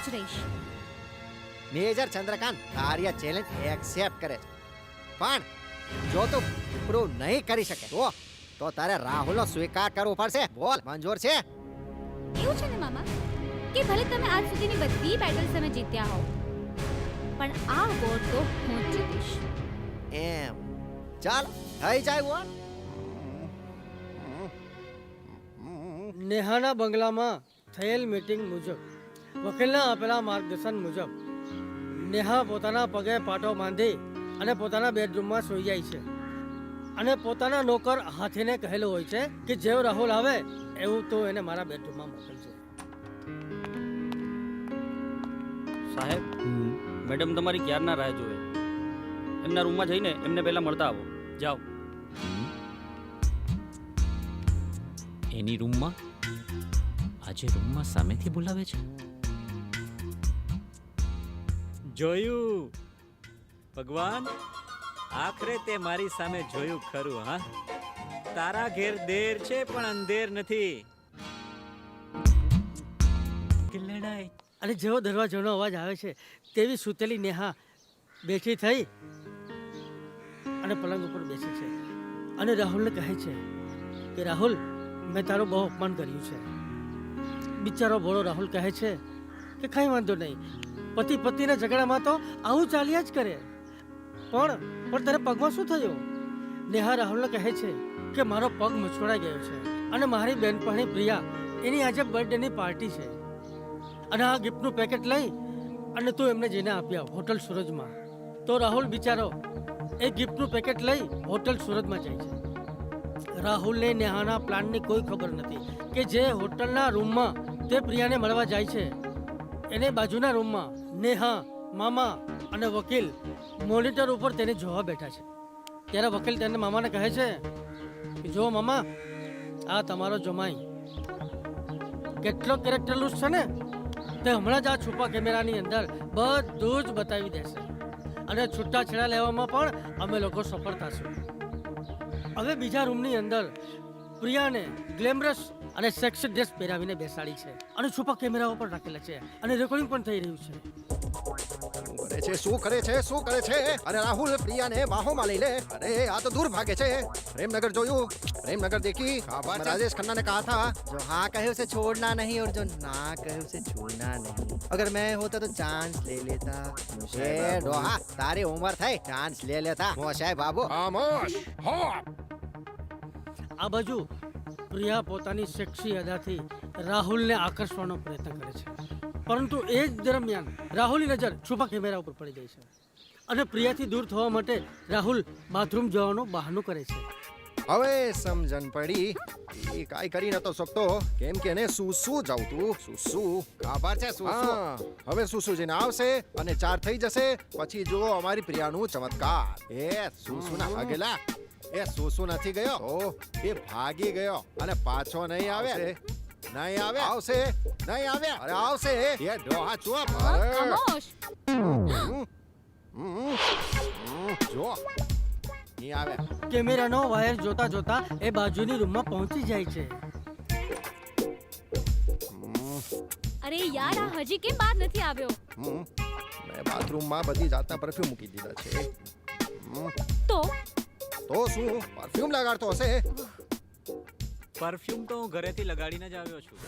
ઘરે જ રહીશ. મેજર ચંદ્રકાંત કાર્ય ચેલેન્જ એક્સેપ્ટ કરે છે. પણ જો તું પ્રૂવ નહીં કરી શકે તો તો તારે રાહુલનો સ્વીકાર કરવો પડશે. બોલ મંજૂર છે? એવું છે ને મામા? કે ભલે તમે આજ સુધીની બધી બેટલ્સ તમે જીત્યા હો પણ આ વોર તો હું જીતીશ. એમ. ચાલ થઈ જાય વોર નેહાના બંગલામાં થયેલ મીટિંગ મુજબ વકીલના આપેલા માર્ગદર્શન મુજબ નેહા પોતાના પગે પાટો બાંધી અને પોતાના બેડરૂમમાં સૂઈ જાય છે. અને પોતાના નોકર હાથીને કહેલું હોય છે કે જેવો રાહુલ આવે એવું તો એને મારા બેડરૂમમાં મોકલજો. સાહેબ મેડમ તમારી ક્યારના રાહ જોવે? એમના રૂમમાં જઈને એમને પહેલા મળતા આવો. જાઓ. એની રૂમમાં? આજે રૂમમાં સામેથી બોલાવે છે? જોયું? ભગવાન, આખરે તે મારી સામે જોયું ખરું, હા? તારા ઘેર દેર છે, પણ અંધેર નથી. કે અને જેવો દરવાજાનો અવાજ આવે છે, તેવી સૂતેલી નેહા બેઠી થઈ અને પલંગ ઉપર બેસે છે. અને રાહુલને કહે છે કે, રાહુલ, મેં તારું બહુ અપમાન કર્યું છે. બિચારો ભોળો રાહુલ કહે છે કે, કંઈ વાંધો નહીં પતિ પતિના ઝઘડામાં તો આવું ચાલ્યા જ કરે. પણ પણ તારે પગમાં શું થયું? નેહા રાહુલને કહે છે કે મારો પગ મચકોડાઈ ગયો છે અને મારી બેનપણી પ્રિયા એની આજે બર્થડેની પાર્ટી છે. અને આ ગિફ્ટનું પેકેટ લઈ અને તું એમને જઈને આપ્યા હોટલ સુરજમાં. તો રાહુલ બિચારો એ ગિફ્ટનું પેકેટ લઈ હોટલ સુરજમાં જાય છે. રાહુલને નેહાના પ્લાનની કોઈ ખબર નથી કે જે હોટલના રૂમમાં તે પ્રિયાને મળવા જાય છે. એને બાજુના રૂમમાં નેહા, મામા અને વકીલ મોનિટર ઉપર તેને જોવા બેઠા છે. ત્યારે વકીલ તેને મામાને કહે છે કે, જો મામા, આ તમારો જમાઈ. કેટલો કેરેક્ટરલુસ છે ને? તે હમણાં જ આ છુપા કેમેરાની અંદર બધું જ બતાવી દેશે. અને છૂટાછેડા લેવામાં પણ અમે લોકો સફળ થશું. હવે બીજા રૂમની અંદર પ્રિયાને ગ્લેમરસ અને સેક્સ ડ્રેસ પહેરાવીને બેસાડી છે અને છુપા કેમેરાઓ પણ રાખેલા છે અને રેકોર્ડિંગ પણ થઈ રહ્યું છે શું કરે છે શું કરે છે શું કરે છે અરે રાહુલ પ્રિયાને બાહોમાં લઈ લે અરે આ તો દૂર ભાગે છે प्रेमनगर જોયું प्रेमनगर देखी मैं राजेश खन्ना ने कहा था जो हाँ कहे उसे छोड़ना नहीं और जो ना कहे उसे छूना नहीं अगर मैं होता तो चांस ले लेता ए डोहा તારી ઉંમર થઈ ચાન્સ લે લેતા મોશાય બાબુ ખામોશ હોપ આ બાજુ પ્રિયા પોતાની સેક્સી અદાથી રાહુલને આકર્ષવાનો પ્રયત્ન કરે છે. પરંતુ એ જ દરમિયાન રાહુલની નજર છુપા કેમેરા ઉપર પડી જાય છે અને પ્રિયાથી દૂર થવા માટે રાહુલ બાથરૂમ જવાનું બહાનું કરે છે. હવે સમજણ પડી. એ કાઈ કરી નતો શકતો. કેમ કે એને સુસુ જાવતું સુસુ. ખબર છે શું શું હા. હવે સુસુ જઈને આવશે અને ચાર થઈ જશે. પછી જો અમારી પ્રિયાનું ચમત્કાર. એ સુસુ ના ભાગેલા. એ સુસુ નથી ગયો. ઓ. એ ભાગી ગયો. અને પાછો નહીં આવે. નહીં આવે. આવશે. નહીં આવે. અરે આવશે. એ ડોહા ચૂપ. ખામોશ. જો. નહીં આવે. કેમેરાનો વાયર જોતા જોતા એ બાજુની રૂમમાં પહોંચી જાય છે. અરે યાર આ હજી કેમ બહાર નથી આવ્યો? હમ. મેં બાથરૂમમાં બધી જાતના પરફ્યુમ મૂકી દીધા છે. હમ. તો? તો શું? પરફ્યુમ લગાડતો હશે? પરફ્યુમ તો હું ઘરેથી લગાડીને જ આવ્યો છું.